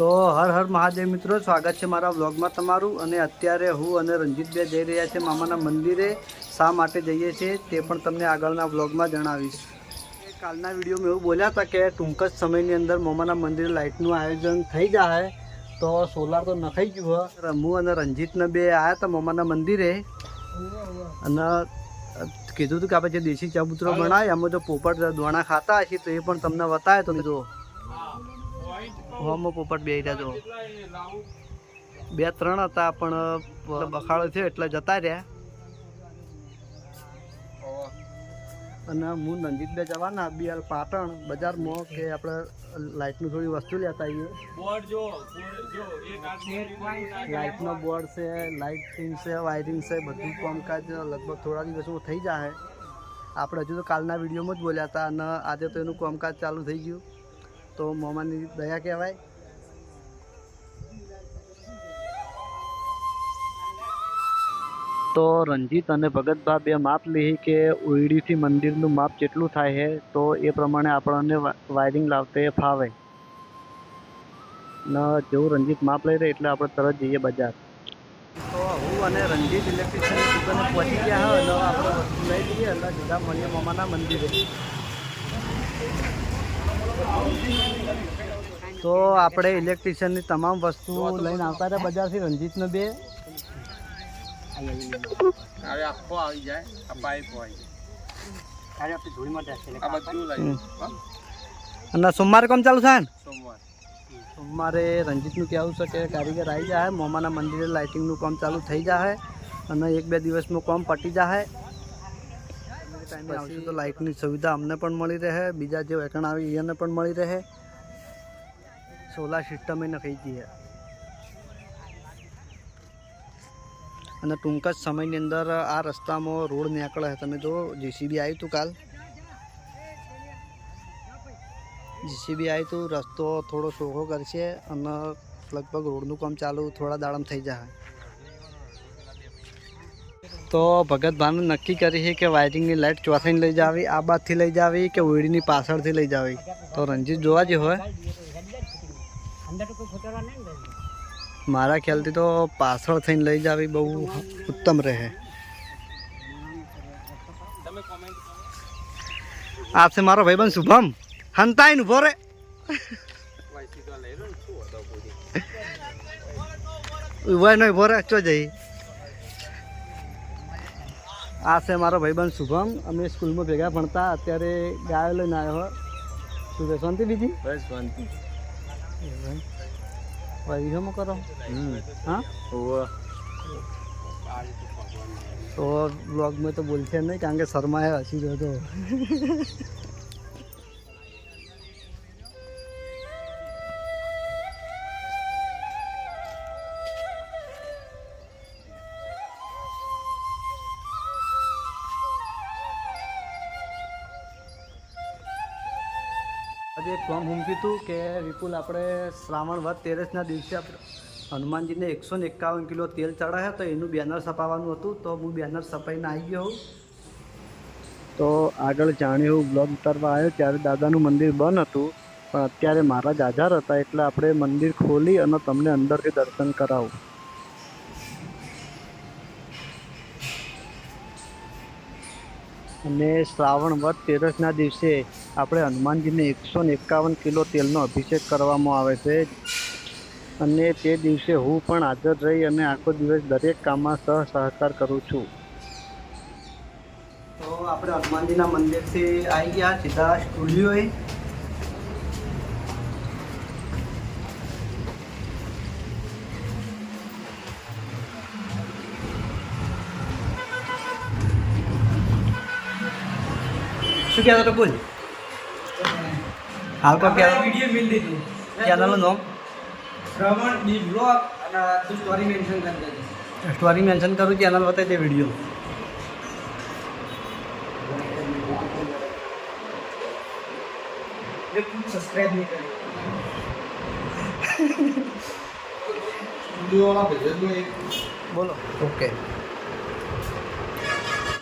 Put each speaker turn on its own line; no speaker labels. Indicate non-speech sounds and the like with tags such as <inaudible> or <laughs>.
તો હર હર મહાદેવ મિત્રો સ્વાગત છે મારા વ્લોગમાં તમારું અને અત્યારે હું અને રંજીતભાઈ જઈ રહ્યા છે મામાના મંદિરે. શા માટે જઈએ છીએ તે પણ તમને આગળના વ્લોગમાં જણાવીશ. કાલના વિડીયોમાં એવું બોલ્યા હતા કે ટૂંક જ સમયની અંદર મામાના મંદિરે લાઇટનું આયોજન થઈ જાય તો સોલાર તો નખાઈ ગયું હોય હું અને રંજીતને બે આવ્યા હતા મામાના મંદિરે. અને કીધું હતું કે આપણે જે દેશી ચબૂતરો બનાવે એમાં જો પોપટ દોણા ખાતા હશે તો એ પણ તમને બતાવે તો જો. હોમો પોપટ બે રહ્યા જો. બે ત્રણ હતા પણ બખાડો થયો એટલે જતા રહ્યા. અને હું નંદિતભાઈ જવાના બીએલ પાટણ બજારમાં કે આપણે લાઇટનું થોડી વસ્તુ લેતા આવીએ. લાઇટનો બોર્ડ છે. લાઇટિંગ છે વાયરિંગ છે બધું કામકાજ લગભગ થોડા દિવસમાં થઈ જાય. આપણે હજુ તો કાલના વિડીયોમાં જ બોલ્યા હતા અને આજે તો એનું કામકાજ ચાલુ થઈ ગયું. તો મોમાની દયા કહેવાય. તો રંજીત અને ભગતભા બે માપ લીધી કે ઉઈડીથી મંદિરનું માપ જેટલું થાય છે તો એ પ્રમાણે આપણને વાયરિંગ લાવતે ફાવે. ને જેવું રંજીત માપ લઈ રહે એટલે આપણે તરત જઈએ બજાર. તો હું અને રંજીત ઇલેક્ટ્રિશિયનની દુકાને પહોંચી ગયા હોય અને આપણે વસ્તુ લઈ લઈએ એટલે સીધા મળીએ મામાના મંદિરે. તો આપણે ઇલેક્ટ્રિશિયનની તમામ વસ્તુ લઈને આવતા હતા બજારથી. રંજીતને બે.
હવે આખો આવી જાય. આ પાઇપ હોય.
અને સોમવારે કોમ ચાલુ થાય ને?
સોમવાર.
સોમવારે રંજીતનું કહેવું છે કે કારીગર આવી જાય મોમાના મંદિરે લાઇટિંગનું કામ ચાલુ થઈ જાય અને એક બે દિવસનું કામ પટી જાય ટાઈમે આવશે. તો લાઇટની સુવિધા અમને પણ મળી રહે બીજા જે વેકણ આવી એને પણ મળી રહે. સોલાર સિસ્ટમ એ કહી દઈએ. અને ટૂંક જ સમયની અંદર આ રસ્તામાં રોડ નીકળે છે. તમે જો જીસીબી આવ્યું હતું કાલ? જીસીબી આવ્યું હતું રસ્તો થોડો સોખો કરશે અને લગભગ રોડનું કામ ચાલુ થોડા દાડામાં થઈ જાય તો ભગતભાનું નક્કી કરી છે કે વાયરિંગની લાઇટ ચોથાઈને લઈ જાવી, આ બાજથી લઈ જાવી કે ઓયડીની પાછળથી લઈ જાવી? તો રણજીત જોવા જે હોય મારા ખ્યાલથી તો પાછળ થઈને લઈ જાવી બહુ ઉત્તમ રહે. આપશે મારો ભાઈબંધ શુભમ. હંતાઈને ઊભો રે. ઊભો નહીં, ઊભો રે, ચો જઈ. આ છે મારો ભાઈબંધ શુભમ. અમે સ્કૂલમાં ભેગા ભણતા અત્યારે ગાયો લઈને આવ્યો હોય શું છે શાંતિ બીજી
બસ શાંતિ.
વહીમાં કરો હા? તો બ્લોગમાં તો બોલશે નહીં કારણ કે શર્માએ હસી ગયો હતો આજે એક ફોર્મ મૂક્યું હતું કે વિપુલ, આપણે શ્રાવણ વધ તેરસના દિવસે આપણે હનુમાનજીને એકસો ને એકાવન કિલો તેલ ચડાવ્યા તો એનું બેનર છપાવવાનું હતું, તો હું બેનર છપાઈને આવી ગયો હું તો આગળ જાણ્યું, બ્લોગ ઉતારવા આવ્યો ત્યારે દાદાનું મંદિર બંધ હતું, પણ અત્યારે મહારાજ હાજર હતા એટલે આપણે મંદિર ખોલી અને તમને અંદરથી દર્શન કરાવું. અને શ્રાવણ વધ તેરસના દિવસે આપણે હનુમાનજીને એકસો ને એકાવન કિલો તેલનો અભિષેક કરવામાં આવે છે. અને તે દિવસે હું પણ હાજર રહી અને આખો દિવસ દરેક કામમાં સહ સહકાર કરું છું. તો આપણે હનુમાનજીના મંદિરથી આવી ગયા, સીધા સ્ટુડિયોએ. શું કહેતો હતો બોલ. હાલ તો કહેતો
વીડિયો મિલ દીધું
ચેનલનું નામ?
શ્રવણ ડી બ્લોગ અને તું સ્ટોરી મેન્શન કરી દેજે.
સ્ટોરી મેન્શન કરું ચેનલ બતાવી દે વીડિયો
સબસ્ક્રાઇબ નહીં કરી <laughs>
બોલો. ઓકે